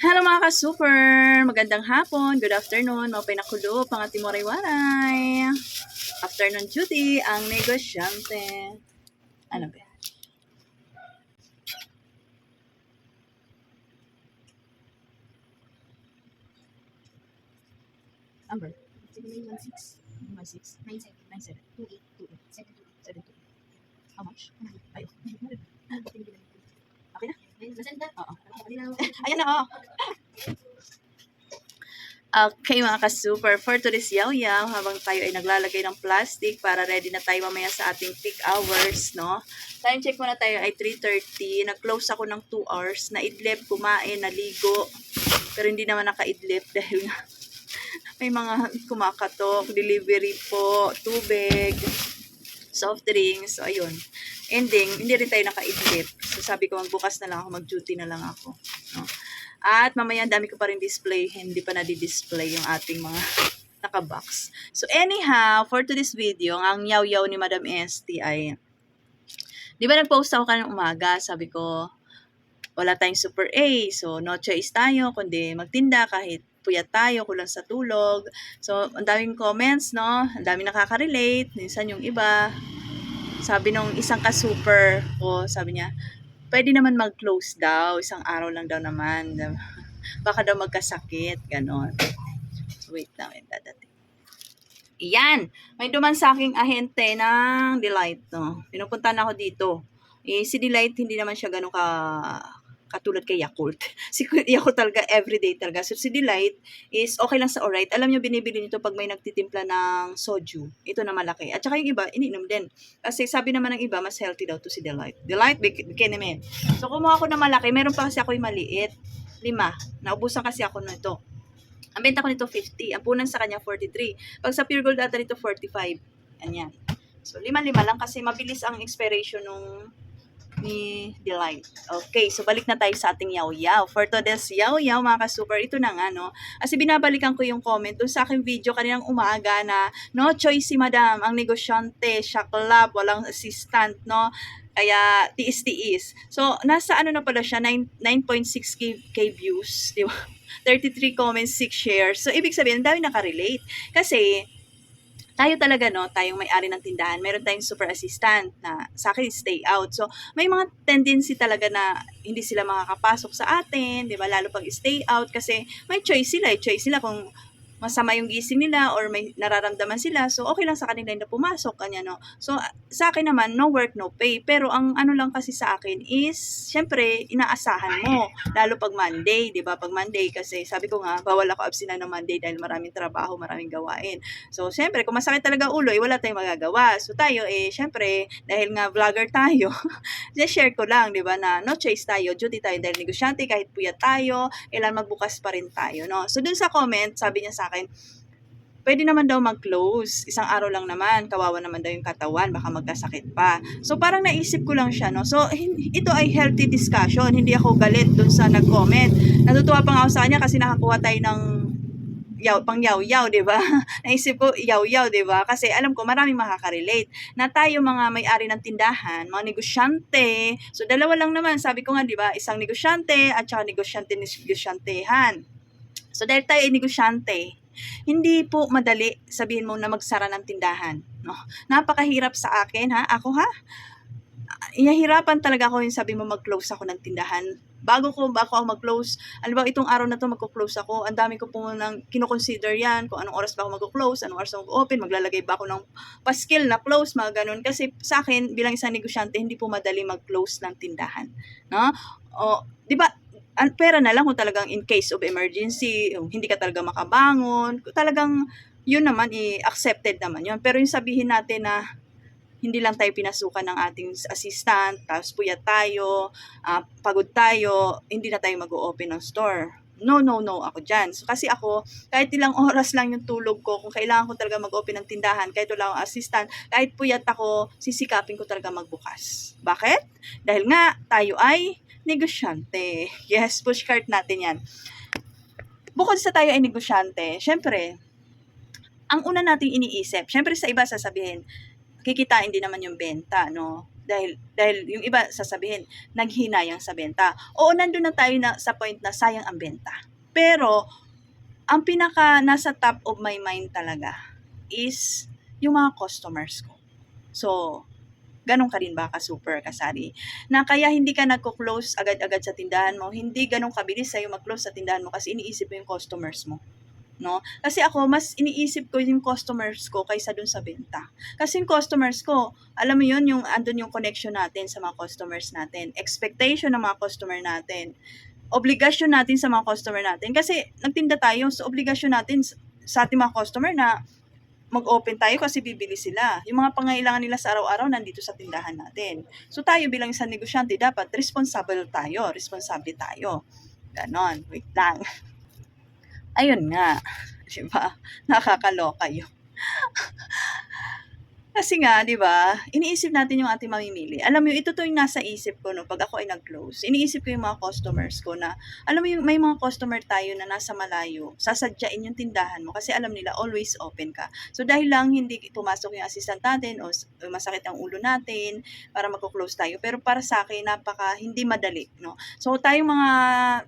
Hello mga ka-super! Magandang hapon, good afternoon, mga pinakulo, pang ating waray-waray. Afternoon duty, ang negosyante. Ano ba? Amber? Sige, 916, 1-6, 97, 9-7, 28, 28, 7-2. 72. How much? Ay, Okay na? Oo. Ayan na, oh. Okay mga ka-super, for today's yaw-yaw, habang tayo ay naglalagay ng plastic para ready na tayo mamaya sa ating peak hours, no? Time check muna tayo ay 3.30. Nag-close ako ng 2 hours. Naidlip, kumain, naligo. Pero hindi naman nakaidlip dahil nga may mga kumakatok, delivery po, tubig, soft drinks. So, ayun. Ending, hindi rin tayo nakaidlip. So, sabi ko, magbukas na lang ako, mag-duty na lang ako. At mamaya, dami ko pa rin display. Hindi pa na-display yung ating mga nakabox. So, anyhow, for today's video, ang yaw-yaw ni Madam ST ay, di ba nag-post ako kanina umaga, sabi ko, wala tayong super A, so no choice tayo, kundi magtinda kahit puyat tayo, kulang sa tulog. So, ang daming comments, no? Ang daming nakaka-relate. Minsan yung iba, sabi nung isang ka-super ko, sabi niya, pwede naman mag-close daw, isang araw lang daw naman. Baka daw magkasakit, ganon. Wait lang, wait, dadating. Iyan! May duman sa aking ahente ng Delight, no? Pinupunta na ako dito. Eh, si Delight, hindi naman siya gano'n ka katulad kay Yakult. Si Yakult talaga everyday talaga. So si Delight is okay lang sa alright. Alam niyo binibili nito pag may nagtitimpla ng soju. Ito na malaki. At saka yung iba, ininom din. Kasi sabi naman ng iba, mas healthy daw to si Delight. Delight, Bekenemen. So kumuha ako ng malaki. Meron pa kasi ako yung maliit. Lima. Naubusan kasi ako nito. Ang benta ko nito 50. Ang punan sa kanya 43. Pag sa Pure Gold data nito 45. Ganyan. So lima-lima lang kasi mabilis ang expiration nung ni Delight. Okay, so balik na tayo sa ating yaw-yaw. For today's yaw-yaw, mga ka-super, ito na nga, no? Kasi binabalikan ko yung comment doon sa aking video kaninang umaga na no choice si madam, ang negosyante, siya club, walang assistant, no? Kaya tiis-tiis. So, nasa ano na pala siya, 9, 9.6k k views, di ba? 33 comments, 6 shares. So, ibig sabihin, ang dami nakarelate. Kasi, tayo talaga, no, tayong may-ari ng tindahan, meron tayong super assistant na sa akin, stay out. So, may mga tendency talaga na hindi sila makakapasok sa atin, di ba? Lalo pag stay out kasi may choice sila. eh. Choice sila kung masama yung gising nila or may nararamdaman sila. So, okay lang sa kanila na pumasok, kanya, no? So, sa akin naman, no work, no pay. Pero ang ano lang kasi sa akin is, syempre, inaasahan mo. Lalo pag Monday, di ba? Pag Monday kasi, sabi ko nga, bawal ako absinan ng Monday dahil maraming trabaho, maraming gawain. So, syempre, kung masakit talaga ulo, eh, wala tayong magagawa. So, tayo, eh, syempre, dahil nga vlogger tayo, share ko lang, di ba, na no choice tayo, duty tayo dahil negosyante, kahit puyat tayo, kailan magbukas pa rin tayo, no? So, dun sa comment, sabi niya sa akin, pwede naman daw mag-close. Isang araw lang naman, kawawa naman daw yung katawan, baka magkasakit pa. So parang naisip ko lang siya, no? So ito ay healthy discussion, hindi ako galit dun sa nag-comment. Natutuwa pa nga ako sa kanya kasi nakakuha tayo ng yaw, pang yaw-yaw, di ba? Naisip ko, yaw-yaw, di ba? Kasi alam ko, maraming makaka-relate na tayo mga may-ari ng tindahan, mga negosyante, so dalawa lang naman, sabi ko nga, di ba? Isang negosyante at saka negosyante negosyantehan. So dahil tayo ay negosyante, hindi po madali sabihin mo na magsara ng tindahan. No? Napakahirap sa akin, ha? Ako, ha? Inahirapan talaga ako yung sabi mo mag-close ako ng tindahan. Bago ko, bago ako mag-close, alam ba, itong araw na to magko-close ako, ang dami ko po nang kinoconsider yan, kung anong oras ba ako mag-close, anong oras ako mag-open, maglalagay ba ako ng paskil na close, mga ganun. Kasi sa akin, bilang isang negosyante, hindi po madali mag-close ng tindahan. No? O, di ba, ang pera na lang kung talagang in case of emergency, hindi ka talaga makabangon, talagang yun naman, i-accepted naman yun. Pero yung sabihin natin na hindi lang tayo pinasukan ng ating assistant, tapos puyat tayo, ah, pagod tayo, hindi na tayo mag-open ng store. No, no, no ako dyan. So, kasi ako, kahit ilang oras lang yung tulog ko, kung kailangan ko talaga mag-open ng tindahan, kahit wala akong assistant, kahit puyat ako, sisikapin ko talaga magbukas. Bakit? Dahil nga, tayo ay negosyante. Yes, push cart natin yan. Bukod sa tayo ay negosyante, syempre, ang una nating iniisip, syempre sa iba sasabihin, kikitain din naman yung benta, no? Dahil, dahil yung iba sasabihin, naghinayang sa benta. Oo, nandun na tayo na, sa point na sayang ang benta. Pero, ang pinaka nasa top of my mind talaga is yung mga customers ko. So, ganun ka rin ba ka super kasari? Na kaya hindi ka nagko-close agad-agad sa tindahan mo, hindi ganun kabilis sa'yo mag-close sa tindahan mo kasi iniisip mo yung customers mo. No? Kasi ako, mas iniisip ko yung customers ko kaysa dun sa benta. Kasi yung customers ko, alam mo yun, yung andun yung connection natin sa mga customers natin, expectation ng mga customer natin, obligasyon natin sa mga customer natin. Kasi nagtinda tayo, so obligasyon natin sa ating mga customer na mag-open tayo kasi bibili sila. Yung mga pangailangan nila sa araw-araw nandito sa tindahan natin. So tayo bilang isang negosyante, dapat responsible tayo, responsable tayo. Ganon, wait lang. Ayun nga, di ba? Nakakaloka yun. Kasi nga, di ba, iniisip natin yung ating mamimili. Alam mo, ito to yung nasa isip ko, no, pag ako ay nag-close. Iniisip ko yung mga customers ko na, alam mo yung may mga customer tayo na nasa malayo, sasadyain yung tindahan mo kasi alam nila always open ka. So dahil lang hindi pumasok yung assistant natin o masakit ang ulo natin para magko-close tayo. Pero para sa akin, napaka hindi madali, no. So tayong mga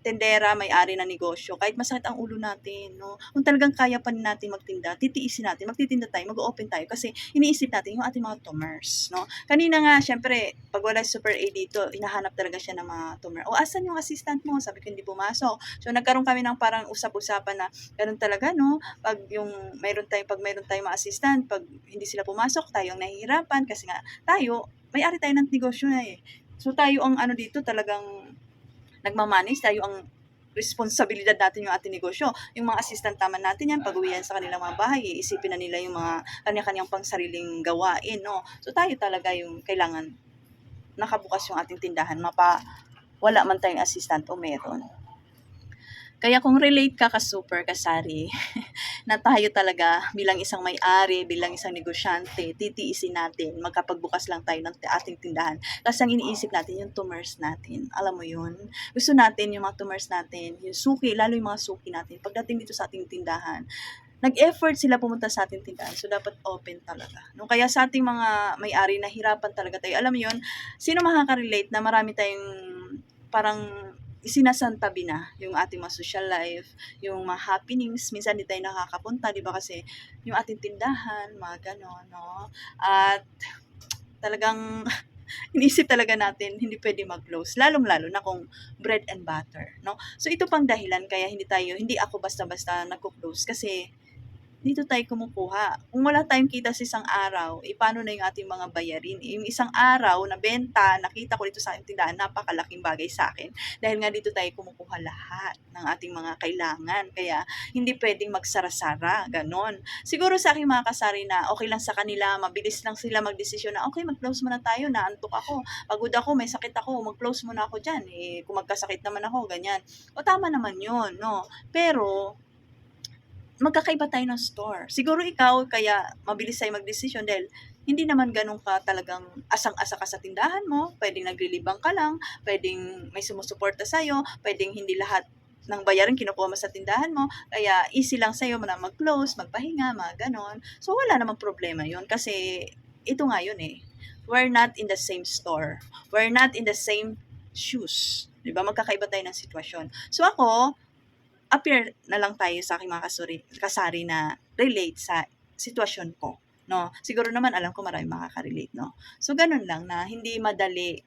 tendera, may-ari ng negosyo, kahit masakit ang ulo natin, no, kung talagang kaya pa natin magtinda, titiisin natin, magtitinda tayo, mag-open tayo kasi iniisip natin yung ating mga tumors, no? Kanina nga, syempre, pag wala Super A dito, hinahanap talaga siya ng mga tumor. O, asan yung assistant mo? Sabi ko, hindi pumasok. So, nagkaroon kami ng parang usap-usapan na, ganun talaga, no? Pag yung, mayroon tayong, pag mayroon tayong mga assistant, pag hindi sila pumasok, tayo ang nahihirapan kasi nga, tayo, may-ari tayo ng negosyo na eh. So, tayo ang ano dito, talagang nagmamanage, tayo ang responsibilidad natin yung ating negosyo. Yung mga assistant naman natin yan, pag uwi yan sa kanilang mga bahay, iisipin na nila yung mga kanya-kanyang pangsariling gawain, no? So tayo talaga yung kailangan nakabukas yung ating tindahan, mapa wala man tayong assistant o meron. Kaya kung relate ka ka super kasari, na tayo talaga bilang isang may-ari, bilang isang negosyante, titiisin natin, magkapagbukas lang tayo ng ating tindahan. Kasi ang iniisip natin, yung tumors natin. Alam mo yun? Gusto natin yung mga tumors natin, yung suki, lalo yung mga suki natin. Pagdating dito sa ating tindahan, nag-effort sila pumunta sa ating tindahan. So, dapat open talaga. No? Kaya sa ating mga may-ari, nahirapan talaga tayo. Alam mo yun, sino makaka-relate na marami tayong parang sinasantabi na yung ating mga social life, yung mga happenings, minsan di tayo nakakapunta, di ba kasi yung ating tindahan, mga ganon, no? At talagang inisip talaga natin, hindi pwede mag-close, lalong-lalo na kung bread and butter, no? So, ito pang dahilan kaya hindi tayo, hindi ako basta-basta nagko-close kasi dito tayo kumukuha. Kung wala tayong kita sa isang araw, eh, paano na yung ating mga bayarin? Eh, Yung isang araw na benta, nakita ko dito sa ating tindahan, napakalaking bagay sa akin. Dahil nga dito tayo kumukuha lahat ng ating mga kailangan. Kaya, hindi pwedeng magsara-sara, ganon. Siguro sa aking mga kasari na okay lang sa kanila, mabilis lang sila magdesisyon na, okay, mag-close muna tayo, naantok ako, pagod ako, may sakit ako, mag-close muna ako dyan. Eh, kung magkasakit naman ako, ganyan. O tama naman yun, no? Pero, magkakaiba tayo ng store. Siguro ikaw, kaya mabilis tayo magdesisyon dahil hindi naman ganun ka talagang asang-asa ka sa tindahan mo, pwedeng naglilibang ka lang, pwedeng may sumusuporta sa'yo, pwedeng hindi lahat ng bayarin kinukuha mo sa tindahan mo, kaya easy lang sa'yo na mag-close, magpahinga, mga ganon. So, wala namang problema yun kasi ito nga yun eh. We're not in the same store. We're not in the same shoes. Di ba? Magkakaiba tayo ng sitwasyon. So, ako, appear na lang tayo sa aking mga kasuri, kasari na relate sa sitwasyon ko. No? Siguro naman alam ko marami makaka-relate, no? So, ganun lang na hindi madali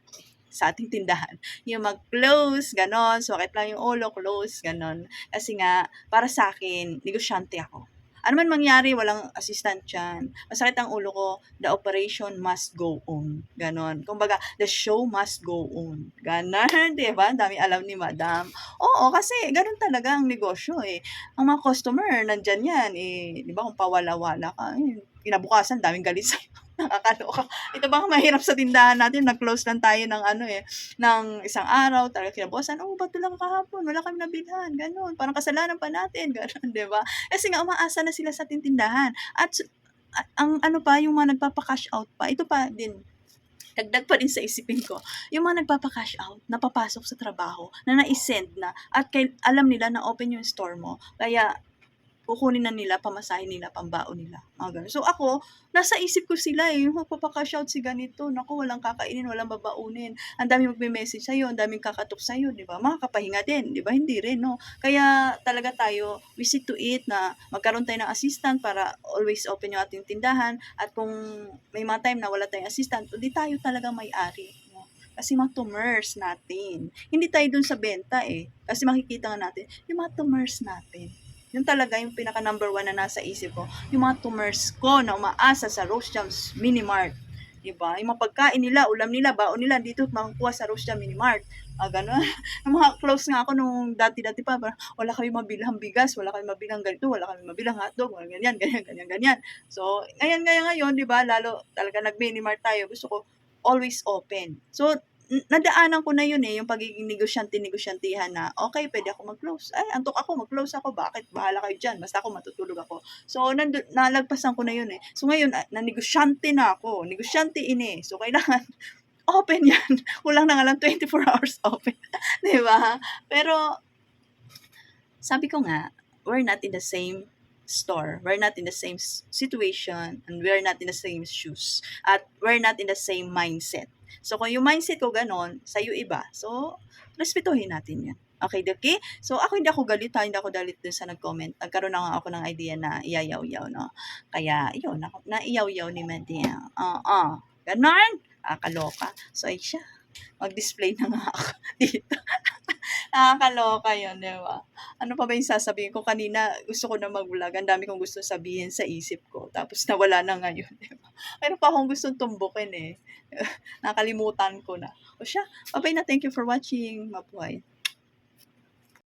sa ating tindahan. Yung mag-close, ganon. Sumakit lang yung ulo, close, ganon. Kasi nga, para sa akin, negosyante ako. Ano man mangyari, walang assistant dyan. Masakit ang ulo ko, the operation must go on. Ganon. Kumbaga, the show must go on. Ganon, di ba? Dami alam ni madam. Oo, kasi ganun talaga ang negosyo eh. Ang mga customer, nandyan yan eh. Di ba kung pawala-wala ka, eh, kinabukasan, daming galit sa'yo. Nakakaloka. Ito bang mahirap sa tindahan natin, nag-close lang tayo ng ano eh, ng isang araw, talaga kinabukasan, oh, ba't lang kahapon, wala kami nabilhan, ganun, parang kasalanan pa natin, ganun, di ba? Kasi nga, umaasa na sila sa ating tindahan. At, at ang ano pa, yung mga nagpapa-cash out pa, ito pa din, dagdag pa rin sa isipin ko, yung mga nagpapa-cash out, napapasok sa trabaho, na na-send na, at kay, alam nila na open yung store mo, kaya kukunin na nila, pamasahin nila, pambaon nila. Mga ganun. So ako, nasa isip ko sila eh, magpapaka-shout si ganito, naku, walang kakainin, walang babaunin. Ang dami magme-message sa'yo, ang daming kakatok sa'yo, di ba? Makakapahinga din, di ba? Hindi rin, no? Kaya talaga tayo, we see to it na magkaroon tayo ng assistant para always open yung ating tindahan at kung may mga time na wala tayong assistant, hindi tayo talaga may-ari. No? Kasi mga tumors natin. Hindi tayo dun sa benta eh. Kasi makikita nga natin, yung mga tumors natin. Yun talaga yung pinaka number one na nasa isip ko. Yung mga tumors ko na umaasa sa Rose Jams Mini Mart. Diba? Yung mga pagkain nila, ulam nila, baon nila, dito makukuha sa Rose Jam Mini Mart. Ah, ganun. Yung mga close nga ako nung dati-dati pa, wala kami mabilang bigas, wala kami mabilang ganito, wala kami mabilang hotdog, wala ganyan, ganyan, ganyan, ganyan. So, ngayon, ngayon, ngayon, di ba, lalo talaga nag-mini mart tayo, gusto ko always open. So, nadaanan ko na yun eh, yung pagiging negosyante-negosyantihan na, okay, pwede ako mag-close. Ay, antok ako, mag-close ako. Bakit? Bahala kayo dyan. Basta ako matutulog ako. So, nandu- nalagpasan ko na yun eh. So, ngayon, ah, na-negosyante na ako. Negosyante ini. So, kailangan open yan. Kulang na nga lang 24 hours open. Ba? Pero, sabi ko nga, we're not in the same store. We're not in the same situation and we're not in the same shoes. At we're not in the same mindset. So, kung yung mindset ko ganon, sa'yo iba. So, respetuhin natin yan. Okay, okay? So, ako hindi ako galit ha, hindi ako galit dun sa nag-comment. Nagkaroon na ako ng idea na iyayaw-yaw, no? Kaya, yun, ako, naiyaw-yaw ni Madea. Oo, uh, ganon. Ah, kaloka. So, ay siya. Mag-display na nga ako dito. Nakakaloka yun, di ba? Ano pa ba yung sasabihin ko? Kanina, gusto ko na mag-vlog. Ang dami kong gusto sabihin sa isip ko. Tapos nawala na ngayon, di ba? Meron pa akong gustong tumbukin eh. Nakalimutan ko na. O siya, bye na. Thank you for watching. Mabuhay.